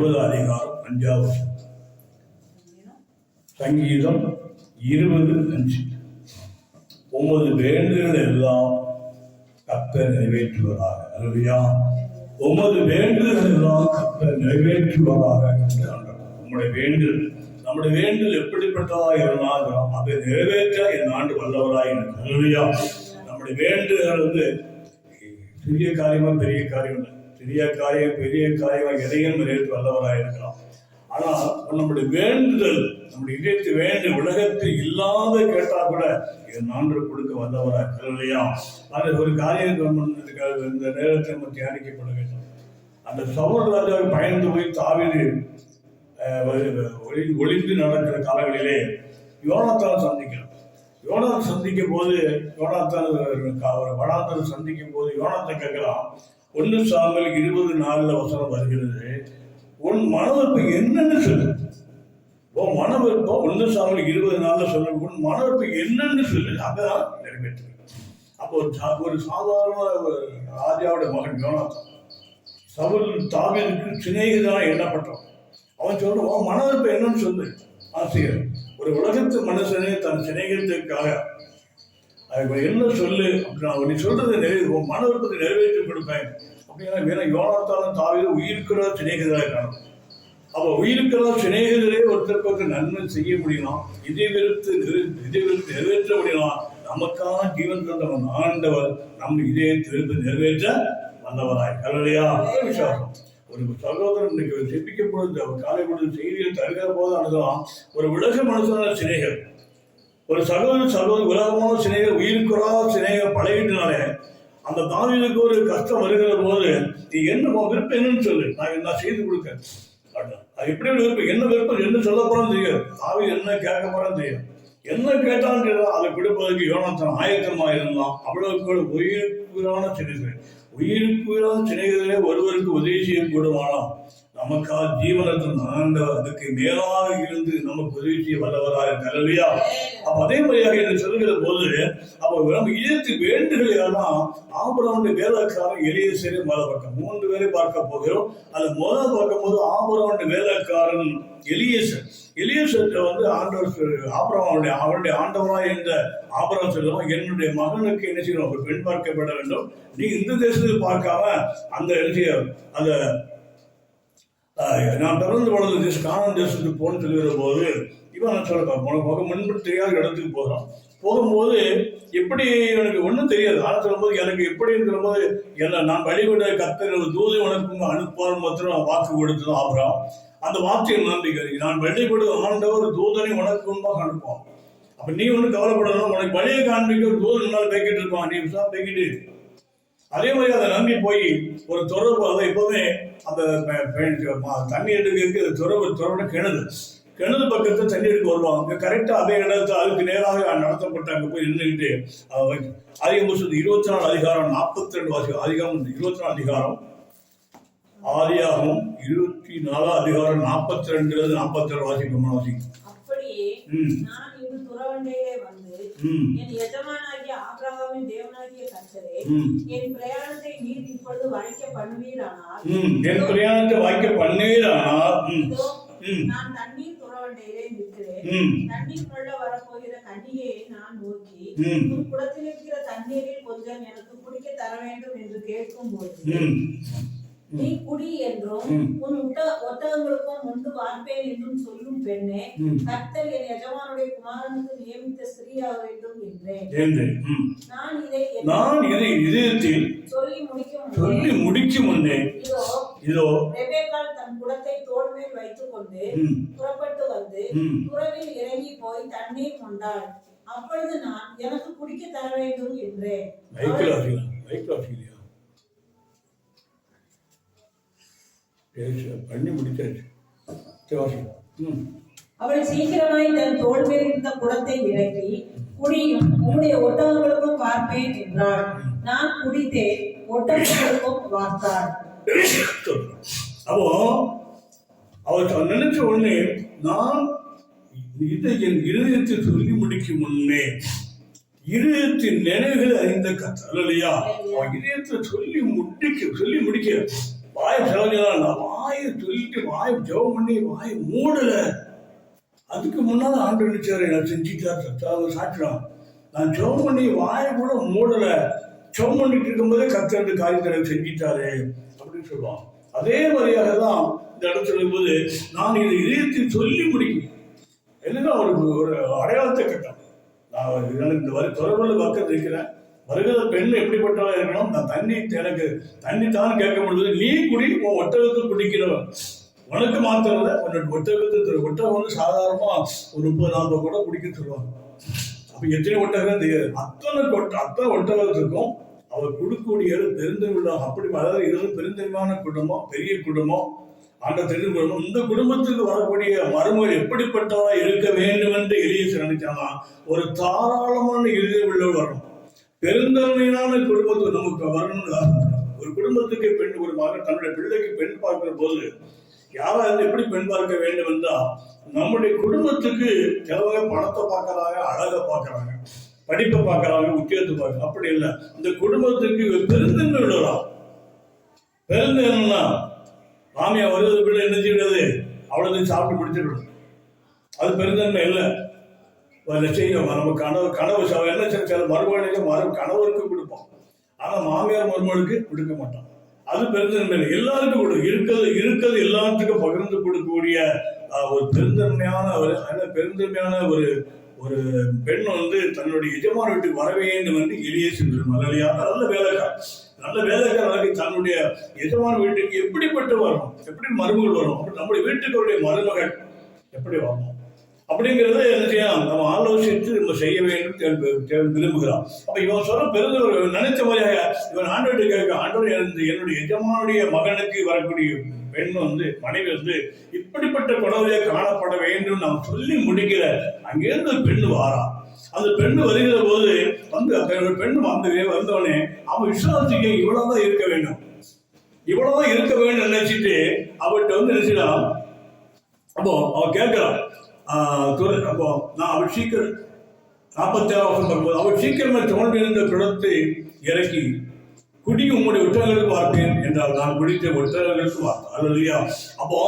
இருபது அதிகாரம் அஞ்சாவது சங்கீதம் இருபது அஞ்சு. உமது வேண்டுதல் எல்லாம் கத்தர் நிறைவேற்றுவதாக அருவியா உமது வேண்டுதல் எல்லாம் கர்த்தர் நிறைவேற்றுவதாக உங்களுடைய வேண்டுதல் நம்முடைய வேண்டுதல் எப்படிப்பட்டதாக இருந்தாலும் அதை நிறைவேற்ற என் ஆண்டு வல்லவராய் அருவியா நம்முடைய வேண்டுதல் வந்து சிறிய காரியமா பெரிய காரியம் இல்லை சிறிய காரியம் பெரிய காரியம் எதையும் நிறைவேற்ற வல்லவராக இருக்கலாம். ஆனால் நம்முடைய வேண்டுதல் நம்முடைய இதயத்தை வேண்டு உலகத்தில் இல்லாத கேட்டா கூட இது நான்கு கொடுக்க வல்லவராக இல்லையா? அது ஒரு காரியம் இந்த நேரத்தை நம்ம தியானிக்கப்பட வேண்டும். அந்த சவுல் ராஜாவை பயந்து போய் தாவிது ஒளி- ஒளிந்து நடக்கிற காலங்களிலே யோனத்தான் சந்திக்கிறான் யோனாத் சந்திக்கும் போது யோனாத்தான் ஒரு வடாந்தர் சந்திக்கும் போது யோனத்தை கேட்கலாம் ஒன்று சாமல் இருபது நாளில் வசனம் வருகிறது. உன் மனவிருப்பம் என்னன்னு சொல்லு. உன் மனவிருப்பம் ஒன்று சாமல் இருபது நாளில் சொல்லு. உன் மனவிருப்பம் என்னன்னு சொல்லு. அதான் நிறைவேற்று அப்போ ஒரு சா- ஒரு சாதாரண ஒரு ராஜாவோட மகன் யோனாத்தான் சவுல் தாவீதுக்கு சிநேகிதனாக எண்ணப்பட்டான் அவன் சொல்றான் உன் என்னன்னு சொல்லு. ஆசிரியர் ஒரு உலகத்து மனுஷனே தன் சிநேகத்துக்காக அதுக்கு என்ன சொல்லு? அப்படின்னா நீ சொல்றது நிறைவே உன் மன விருப்பத்தை நிறைவேற்றி கொடுப்பேன் அப்படின்னா வேற யோனாத்தாலும் தாவித உயிருக்கிற சிநேகிதராக காணும். அப்போ உயிருக்கிற சிநேகிதரே ஒருத்தருக்கு ஒருத்தர் நன்மை செய்ய முடியலாம் இதை விருத்து இதை விருத்து நிறைவேற்ற முடியலாம் நமக்கான ஜீவன் தந்தவன் ஆண்டவர் நம் இதே திருப்பி நிறைவேற்ற வந்தவராய் கல்லையா விசுவாசம் ஒரு சகோதரன் இன்னைக்கு ஜெபிக்கப்படும் அவர் காலை பொழுது செய்தியில் தருகிற போது அணுகலாம் ஒரு உலக மனுஷனான சிநேகர் ஒரு சகோதர சகோதரி உலகமான சிநேக உயிருக்குறா சிநேக பழகிட்டனாலே அந்த தாவீதுக்கு ஒரு கஷ்டம் வருகிற போது நீ என்ன விருப்பம் என்னன்னு சொல்லு நான் என்ன செய்து கொடுக்க அப்படின்னா, அது எப்படி விருப்பம்? என்ன விருப்பம்? என்ன சொல்ல போறான்னு தெரியாது. தாவி என்ன கேட்க போறான்னு தெரியும் என்ன கேட்டான்னு தெரியும் அதை கொடுப்பதற்கு யோனத்தன் ஆயத்தமா இருந்தான். அவ்வளவுக்கு ஒரு உயிருக்குறான சிநேகர் உயிருக்குறான சிநேகர்களே ஒருவருக்கு உதவி செய்யக்கூடுமானால் நமக்கா ஜீவனத்தின் ஆண்டவர் அதுக்கு மேலாக இருந்து நமக்கு உதவி செய்ய வல்லவராக கல்வியா அப்ப அதே மாதிரியாக என்று சொல்லுகிற போது அப்ப நம்ம இதயத்து வேண்டுகளையெல்லாம் ஆபரவனுடைய வேலைக்காரன் எளிய முதல் பக்கம். மூன்று பேரை பார்க்க போகிறோம். அது முதல் பார்க்கும் போது ஆபரவனுடைய வேலைக்காரன் எலியேசர். எலியேசர்கிட்ட வந்து ஆண்டவர் சொல்~ ஆபிரகாமுடைய அவருடைய ஆண்டவராய் என்ற ஆபரம் சொல்லுவோம் என்னுடைய மகனுக்கு என்ன செய்யணும்? ஒரு பெண் பார்க்கப்பட வேண்டும். நீ இந்த தேசத்தில் பார்க்காம அந்த எழுதிய அந்த நான் பிறந்து வளர்ந்த தேசம் காணான் தேசத்துக்கு போன்னு சொல்லுகிற போது இவன் நான் சொல்ல உனக்கு முகம் முன்பு தெரியாத இடத்துக்கு போகிறான் போகும்போது எப்படி எனக்கு ஒன்றும் தெரியாது. ஆனால் சொல்லும்போது எனக்கு எப்படின்னு இருக்கிற போது என்ன நான் வழிபட கத்தர் தூது உனக்கு அனுப்பார் மாத்திரம் வாக்கு கொடுத்ததும் ஆபரம் அந்த வார்த்தையை நம்பிக்கை நான் வழிபடும் ஆண்டவர் தூதனை உனக்கு முன்பாக அனுப்புவான். அப்ப நீ ஒன்றும் கவலைப்படணும் உனக்கு வழியை காண்பிக்க ஒரு தூதன் நாள் பேக்கிட்டு இருப்பான். நீ விசா பேக்கிட்டு அதே மாதிரி அதை நம்பி போய் ஒரு துறவு அதை எப்பவுமே அந்த தண்ணி எடுக்கிறதுக்கு அது துறவு துறவு கிணறு. கிணறு பக்கத்துல தண்ணி எடுக்க வருவாங்க. கரெக்டா அதே இடத்துல அதுக்கு நேராக நடத்தப்பட்ட அங்க போய் நின்றுக்கிட்டு அதிகம் இருபத்தி நாலு அதிகாரம் நாற்பத்தி ரெண்டு வாசி அதிகாரம் இருபத்தி நாலு அதிகாரம். ஆதியாகமும் இருபத்தி நாலு அதிகாரம் நாற்பத்தி ரெண்டுல இருந்து நாற்பத்தி ரெண்டு வாசிக்கணும் வாசிக்கும் அப்படியே நான் இன்று துறவண்டையிலே வந்து என் எஜமானாகிய ஆபிரகாமின் ம் என் பிரயாணத்தை நீர் இப்பொழுது வளைக்க பண்ணுவீரானால் என் பிரயாணத்தை வாய்க்க நான் தண்ணீர் துறவண்டையிலே நிற்கிறேன் தண்ணீர் கொள்ள வரப்போகிற கன்னிகையை நான் நோக்கி. உன் குடத்தில் இருக்கிற தண்ணீரில் கொஞ்சம் எனக்கு குடிக்க தர வேண்டும் என்று கேட்கும்போது ம். நீ குடி என்றும். உன் ஒட்ட- ஒட்டகங்களுக்கும் முன்பு வார்ப்பேன் என்றும் சொல்லும் பெண்ணே கர்த்தர் என் எஜமானுடைய குமாரனுக்கு நியமித்த ஸ்திரீயாக வேண்டும் என்றேன் நான் இதை நான் இதை இதயத்தில் சொல்லி முடிக்கும் சொல்லி முடிக்கும் முன்னே இதோ இதோ ரெபேக்காள் தன் குடத்தை தோள் மேல் வைத்துக் கொண்டு புறப்பட்டு வந்து துறவில் இறங்கி போய் தண்ணீர் கொண்டாள். அப்பொழுது நான் எனக்கு குடிக்க தர வேண்டும் என்றேன் பண்ணி முடிச்சாச்சு. ம். அவள் சீக்கிரமாய் தன் தோள் மேல் இருந்த குடத்தை விலக்கி குடியும் உம்முடைய ஒட்டகங்களுக்கும் பார்ப்பேன் என்றாள். நான் குடித்தேன் ஒட்டகங்களுக்கும் வார்த்தாள் அப்போ அவர் நினைச்ச உடனே நான் இதை என் இருதயத்தில் சொல்லி முடிக்கும் முன்னே இருதயத்தின் நினைவுகள் அறிந்த கத்தர் இல்லையா அவன் இதயத்துல சொல்லி முடிக்க சொல்லி முடிக்க. வாய் செலவுனா வாய வாயை சொல்லிட்டு வாய் ஜெபம் பண்ணி வாய் மூடல. அதுக்கு முன்னால் ஆண்டு நினைச்சாரு நான் செஞ்சுட்டார் சத்தாவது சாட்சியம் நான் ஜெபம் பண்ணி வாயை கூட மூடல. ஜெபம் பண்ணிட்டு இருக்கும்போதே கத்தர் காரியத்தை செஞ்சிட்டாரு அப்படின்னு சொல்லுவான் அதே மாதிரியாக தான் இந்த இடத்துல இருக்கும்போது நான் இதை இதயத்தில் சொல்லி முடிக்கும் என்னன்னா ஒரு ஒரு அடையாளத்தை கட்டம் நான் இந்த வரி தொடர்பில் பக்கம் இருக்கிறேன். வருகிற பெண் எப்படிப்பட்டவா இருக்கணும்? நான் தண்ணி எனக்கு தண்ணி தான் கேட்க முடியுது. நீ குடி உன் ஒட்டகத்தை குடிக்கிறவன். உனக்கு மாத்திரம் இல்லை உன்னோட ஒட்டகத்தை ஒட்டகம் வந்து சாதாரணமா ஒரு முப்பது நாற்பது கூட குடிக்க சொல்லுவாங்க அப்ப எத்தனை ஒட்டகம் தெரியாது. அத்தனை கொட்ட அத்தனை ஒட்டகத்துக்கும் அவர் கொடுக்கக்கூடிய பெருந்தமிழம் அப்படி அதாவது இது வந்து குடும்பம் பெரிய குடும்பம் ஆண்ட தெரிந்து குடும்பம் இந்த குடும்பத்துக்கு வரக்கூடிய மருமகள் எப்படிப்பட்டவா இருக்க வேண்டும் என்று எளிய நினைச்சானா ஒரு தாராளமான இறுதி உள்ளவர். வரணும் பெருந்தன்மையான குடும்பத்துக்கு நமக்கு வரணும்னு ஒரு குடும்பத்துக்கு பெண் ஒரு மகன் தன்னுடைய பிள்ளைக்கு பெண் பார்க்கிற போது யாரா எப்படி பெண் பார்க்க வேண்டும் என்றால் நம்முடைய குடும்பத்துக்கு சிலவங்க பணத்தை பார்க்கறாங்க அழகை பார்க்கறாங்க படிப்பை பார்க்கறாங்க உத்தியோகத்தை பார்க்கறாங்க. அப்படி இல்லை. இந்த குடும்பத்துக்கு பெருந்தன்மை பெருந்தன்னா பெருந்தன்மைனா மாமியா பிள்ளை என்ன செய்யறது? அவ்வளவு சாப்பிட்டு முடிச்சிடணும். அது பெருந்தன்மை இல்லை. அதை செய்யும் நம்ம கனவு கனவு ச- என்ன சில சில மறுமொழிக்கு மறு கணவருக்கு கொடுப்போம். ஆனால் மாமியார் மருமகளுக்கு கொடுக்க மாட்டோம். அது பெருந்தன்மை எல்லாருக்கும் கொடு இருக்கிறது இருக்கிறது எல்லாத்துக்கும் பகிர்ந்து கொடுக்கக்கூடிய ஒரு பெருந்தன்மையான ஒரு பெருந்தன்மையான ஒரு ஒரு பெண் வந்து தன்னுடைய எஜமான வீட்டுக்கு வர வேண்டும் என்று எளிய சென்று மலையா நல்ல வேலைக்கார் நல்ல வேலைக்காரருக்கு தன்னுடைய எஜமான வீட்டுக்கு எப்படிப்பட்டு வரணும் எப்படி மருமகள் வரும்? அப்படி நம்முடைய வீட்டுக்கு மருமகள் எப்படி வரணும்? அப்படிங்கிறத என்ன செய்யலாம் நம்ம ஆலோசித்து நம்ம செய்ய வேண்டும் விரும்புகிறோம் அப்ப இவன் சொல்ல பெருந்தவர் நினைச்ச மாதிரியாக இவன் ஆண்டோடு கேட்க ஆண்டோடு என்னுடைய எஜமானுடைய மகனுக்கு வரக்கூடிய பெண் வந்து மனைவி வந்து இப்படிப்பட்ட குணவிலே காணப்பட வேண்டும் நாம் சொல்லி முடிக்கிற அங்கிருந்து ஒரு பெண் வாரா. அந்த பெண் வருகிற போது வந்து பெண் வந்து வந்தவனே அவன் விசுவாசிக்க இவ்வளவுதான் இருக்க வேண்டும். இவ்வளவுதான் இருக்க வேண்டும் நினைச்சிட்டு அவர்கிட்ட வந்து நினைச்சிடான் அப்போ அவன் கேட்கிறான் அப்போ நான் அவள் சீக்கிரம் நாற்பத்தி ஆறு வருஷம் வரும்போது அவள் சீக்கிரமே தோன்றியிருந்த குடத்தை இறக்கி குடி உங்களுடைய ஒற்றர்களுக்கு வார்த்தேன் என்றால் நான் குடித்த ஒற்றர்களுக்கு வார்த்தேன் அது இல்லையா அப்போ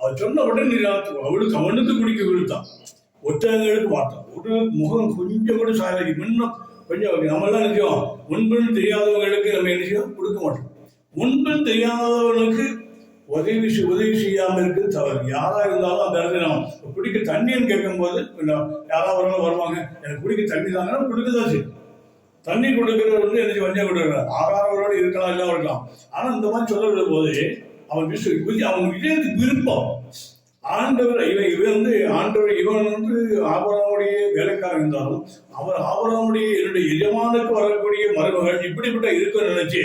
அவள் சொன்ன உடனே நான் அவளுக்கு அவனுக்கு குடிக்க கொடுத்தான். ஒற்றங்களுக்கு வார்த்தான் ஒரு முகம் கொஞ்சம் கூட சாயலாகி. முன்னும் கொஞ்சம் நம்ம நினைச்சோம் முன்பின் தெரியாதவங்களுக்கு நம்ம என்ன செய்யும் கொடுக்க மாட்டோம். முன்பின் தெரியாதவனுக்கு உதவி உதவி செய்யாமல் இருக்குது தவறு. யாரா இருந்தாலும் அந்த இடத்துல நம்ம குடிக்க தண்ணின்னு கேட்கும்போது கொஞ்சம் யாராவது வரணும் வருவாங்க. எனக்கு குடிக்க தண்ணி தாங்கன்னா கொடுக்க தான் செய்யும் தண்ணி கொடுக்கிறவர் வந்து எனக்கு வஞ்சம் கொடுக்குறாரு. ஆகாரங்களோட இருக்கலாம் இல்லாமல் இருக்கலாம். ஆனா இந்த மாதிரி சொல்ல போது அவன் விசு அவன் விஜயத்துக்கு விருப்பம். ஆண்டவர் இவன் இவன் வந்து ஆண்டவர் இவன் வந்து ஆபராமுடைய வேலைக்காரன் இருந்தாலும் அவர் ஆபராமுடைய என்னுடைய எஜமானுக்கு வரக்கூடிய மருமகள் இப்படிப்பட்ட இருக்க நினைச்சு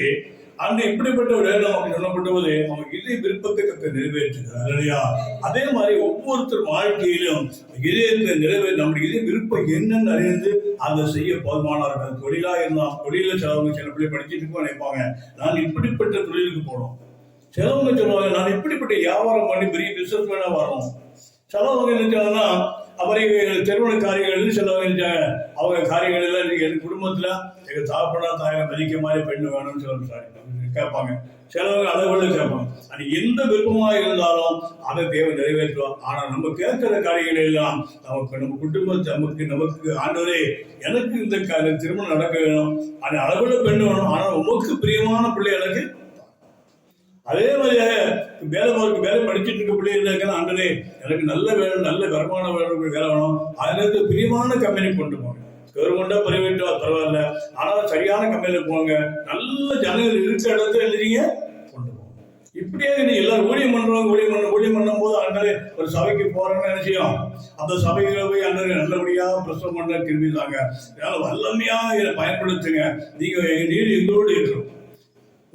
அன்று இப்படிப்பட்ட வேணும் அப்படின்னு சொல்லப்பட்ட போது அவன் இதய விருப்பத்தை நிறைவேற்றுகிறார். இல்லையா அதே மாதிரி ஒவ்வொருத்தர் வாழ்க்கையிலும் இதயத்தை நிறைவேற்ற நம்முடைய இதய விருப்பம் என்னன்னு அறிந்து அதை செய்ய போதுமானார்கள் தொழிலா இருந்தால் தொழில சிலவங்க சில பிள்ளை படிச்சுட்டு நினைப்பாங்க. நான் இப்படிப்பட்ட தொழிலுக்கு போனோம் சிலவங்க சொல்லுவாங்க நான் இப்படிப்பட்ட வியாபாரம் பண்ணி பெரிய பிசினஸ் மேனா வரணும். சிலவங்க அப்புறம் அவரை திருமண காரியங்கள் சிலவங்க நினைச்சாங்க அவங்க காரியங்கள் எல்லாம் என் குடும்பத்துல எங்க தாப்பனா தாயை மதிக்க மாதிரி பெண்ணு வேணும்னு சொல்ல கேட்பாங்க. சிலவங்க அளவுல கேட்பாங்க. அது எந்த விருப்பமா இருந்தாலும் அதை தேவை நிறைவேற்றுவோம் ஆனா நம்ம கேட்கிற காரியங்கள் எல்லாம் நமக்கு நம்ம குடும்பத்தை நமக்கு நமக்கு ஆண்டவரே எனக்கு இந்த திருமணம் நடக்க வேணும். அது அளவுள்ள பெண்ணு வேணும். ஆனா உமக்கு பிரியமான பிள்ளை எனக்கு. அதே மாதிரியாக வேலை பார்க்க வேலை படிச்சுட்டு இருக்க பிள்ளைகள் இருக்கணும் ஆண்டனே எனக்கு நல்ல வேலை நல்ல வருமானம் வேணும் வேலை வேணும். அதுலேருந்து பிரியமான கம்பெனி கொண்டு போங்க. கவர்மெண்டா பிரைவேட்டா பரவாயில்ல. ஆனால் சரியான கம்பெனியில் போங்க. நல்ல ஜனங்கள் இருக்கிற இடத்துல எழுதிங்க கொண்டு போங்க. இப்படியே நீ எல்லாரும் ஊழியம் பண்றவங்க ஊழியம் பண்ண ஊழியம் பண்ணும் போது ஆண்டரே ஒரு சபைக்கு போறேன்னு நினைச்சியும் அந்த சபைகளை போய் ஆண்டரே நல்லபடியா பிரசவம் பண்ண திரும்பிதாங்க அதனால வல்லமையா இதை பயன்படுத்துங்க. நீங்க நீர் எங்களோடு இருக்கிறோம்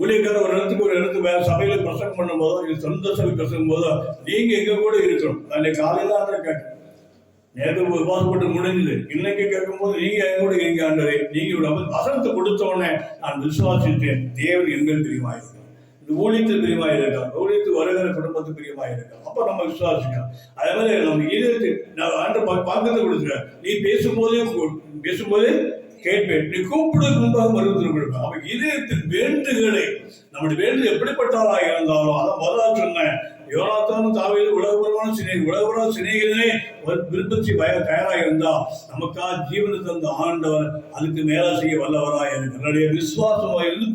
ஊழியக்காரர் ஒரு இடத்துக்கு ஒரு இடத்துக்கு வேற சபையில பிரசங்கம் பண்ணும்போதோ இது சொந்த சபை பிரசங்கும் போதோ நீங்க எங்க கூட இருக்கணும்? அன்னைக்கு காலையில ஆண்டரை கேட்டேன். நேற்று உபாசப்பட்டு முடிஞ்சது. இன்னைக்கு கேட்கும்போது நீங்க என் கூட எங்க ஆண்டரே நீங்க இவ்வளவு வசனத்தை கொடுத்த உடனே நான் விசுவாசித்தேன். தேவன் எங்கள் இந்த இது ஊழியத்து பிரியமாயிருக்கான் ஊழித்து வருகிற குடும்பத்து பிரியமாயிருக்கான் அப்ப நம்ம விசுவாசிக்கலாம். அதே மாதிரி நம்ம இதயத்தை நான் ஆண்டு பார்க்கறது கொடுத்துருக்கேன் நீ பேசும்போதே பேசும்போதே கேட்பேன் நீ கூப்பிடுவதற்கு முன்பாக மருத்துவம் கொடுப்பேன் அவன் இதயத்தின் வேண்டுகளை நம்முடைய வேண்டு எப்படிப்பட்டவராக இருந்தாலும் அதை முதல்ல சொன்னேன். யோனாத்தானும் தாவீது உலகபுரமான சினை உலகபுரமான சினைகளே ஒரு விருப்பத்தி வய தயாராக இருந்தால் நமக்கா ஜீவனை தந்த ஆண்டவர் அதுக்கு மேல செய்ய வல்லவராக எனக்கு என்னுடைய விசுவாசமாக இருந்து